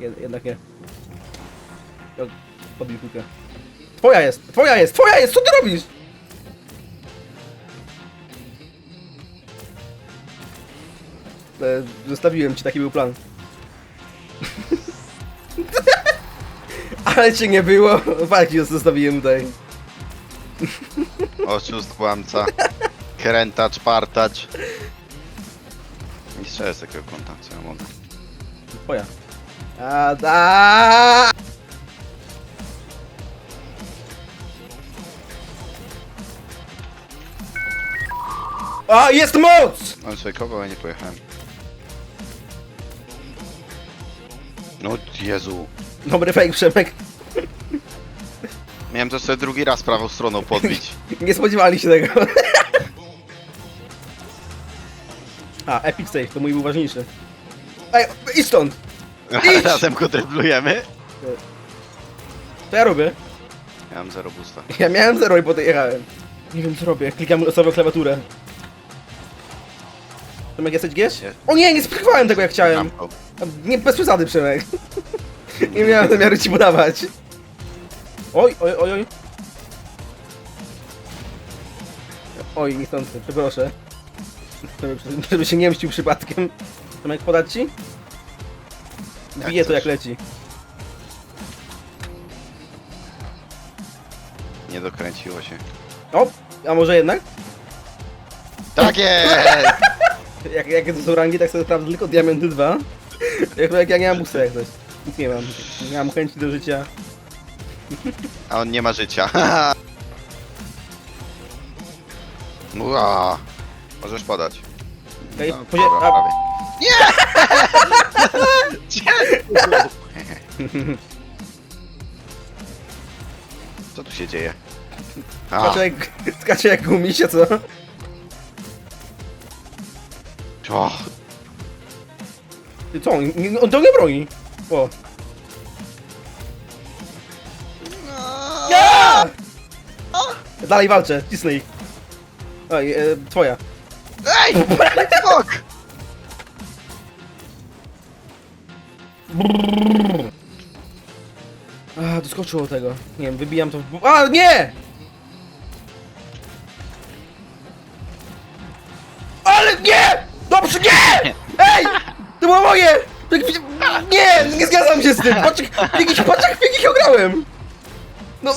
Jed, jednak nie. Ja Podbił piłkę. Twoja jest! Twoja jest! Twoja jest! Co ty robisz? E, Zostawiłem ci, taki był plan. Ale cię nie było. Walki zostawiłem tutaj. Oszust, kłamca. Krętacz, partacz. Nie strzelę z takiego co ja mogę. Twoja. A! A, jest moc! On fejkował, a nie pojechałem. No Jezu. Dobry fake, Przemek. Miałem to sobie drugi raz prawą stroną podbić. Nie spodziewali się tego. A, epic save, to mój był ważniejszy. Ej, idź stąd! Idź! Razem go driblujemy. To ja robię. Ja mam zero boosta. Ja miałem zero i potem jechałem. Nie wiem co robię, klikam losową klawiaturę. Tomek, jesteś gdzieś? Jest. O nie, nie spróbowałem tego jak chciałem. Nie, bez przesady, Przemek. nie miałem zamiaru ci podawać. Oj, oj, oj, oj. Oj, niechcący, przeproszę. Żeby, żeby się nie mścił przypadkiem. Tomek, podać ci? Bije to jak leci. Nie dokręciło się. O, a może jednak? Tak jest! Jak, jakie to są rangi, tak sobie sprawdzę tylko diamenty 2. Jak, jak ja nie mam busta jak coś. Nic nie mam. Nie mam chęci do życia. A on nie ma życia. Ua. Możesz podać. Okej, No, dobra, a- prawie. Nie! Co tu się dzieje? A, Skacze jak, skacze jak gumisie, co? o, Ty co, on, nie- on to nie broni. O. Ja! Dalej walczę, ich. Oj, e, twoja. Ej! Fuck! A, doskoczyło tego. Nie wiem, wybijam to w... A, nie! Ale nie! Dobrze, nie! Ej! To było moje! Tak Nie, nie zgadzam się z tym! Patrz, jak- jakiś, patrz jak w jakich ograłem! No...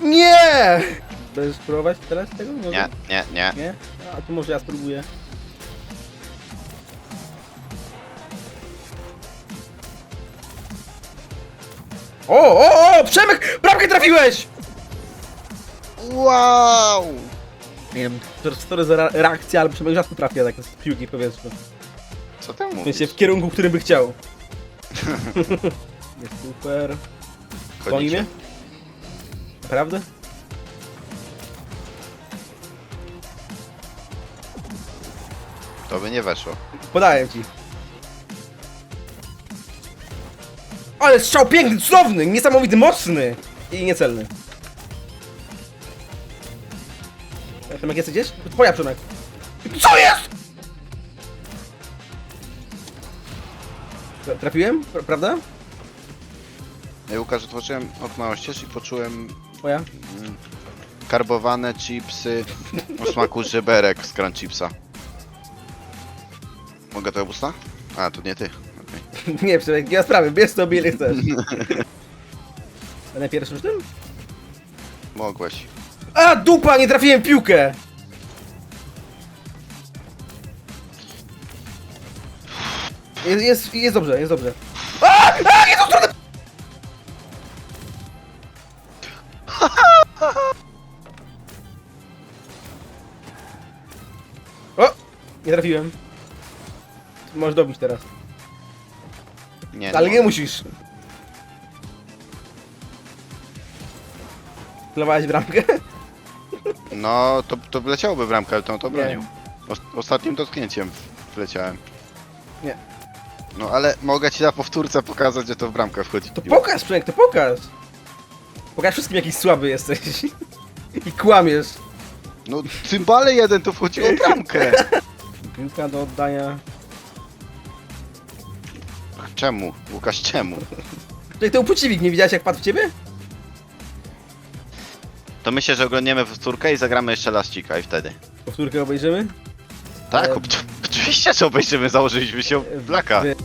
Nie! Będziesz spróbować teraz tego? Może? Nie, nie, nie. Nie? A to może ja spróbuję. O, o, o! Przemek! Bramkę trafiłeś! Wow! Nie wiem, to to za reakcja, ale Przemek rzadko trafia tak z piłki w powietrzu. Co ty W mówisz? sensie w kierunku, w którym by chciał. Jest super. Goni Chodzicie? mnie? Naprawdę? To by nie weszło. Podaję ci. Ale strzał piękny, cudowny, niesamowity, mocny i niecelny. Przemek, jesteś gdzieś? Twoja, Przemek. Co jest? Tra- Trafiłem? Pra- Prawda? Ja Łukasz, otworzyłem okno oścież i poczułem Twoja? mm, karbowane chipsy o smaku żeberek z Crunch Chipsa. Mogę to busta? A, to nie ty. Nie, Przemek, nie ma sprawy, bierz sobie ile chcesz. Będę pierwszym tym? Mogłeś. A, dupa, nie trafiłem w piłkę! Jest, jest, jest dobrze, jest dobrze. A! A! Tą stronę! O! Nie trafiłem. Możesz dobić teraz. Nie, Ale nie nie musisz. Klowałeś bramkę? No, to, to wleciałoby bramkę, ale to, to bronił. O, ostatnim dotknięciem w- wleciałem. Nie. No ale mogę ci na powtórce pokazać, że to w bramkę wchodzi. To pokaż, Przemek, to pokaż! Pokaż wszystkim, jaki słaby jesteś. I kłamiesz. No cymbale jeden to wchodziło w bramkę. Piłka do oddania. Czemu? Łukasz, czemu? Tutaj ten upuciwik, nie widziałeś jak padł w ciebie? To myślę, że oglądniemy w córkę i zagramy jeszcze lascika i wtedy. Powtórkę obejrzymy? Tak, Ale- oczywiście, że obejrzymy, założyliśmy się w blaka. Wy-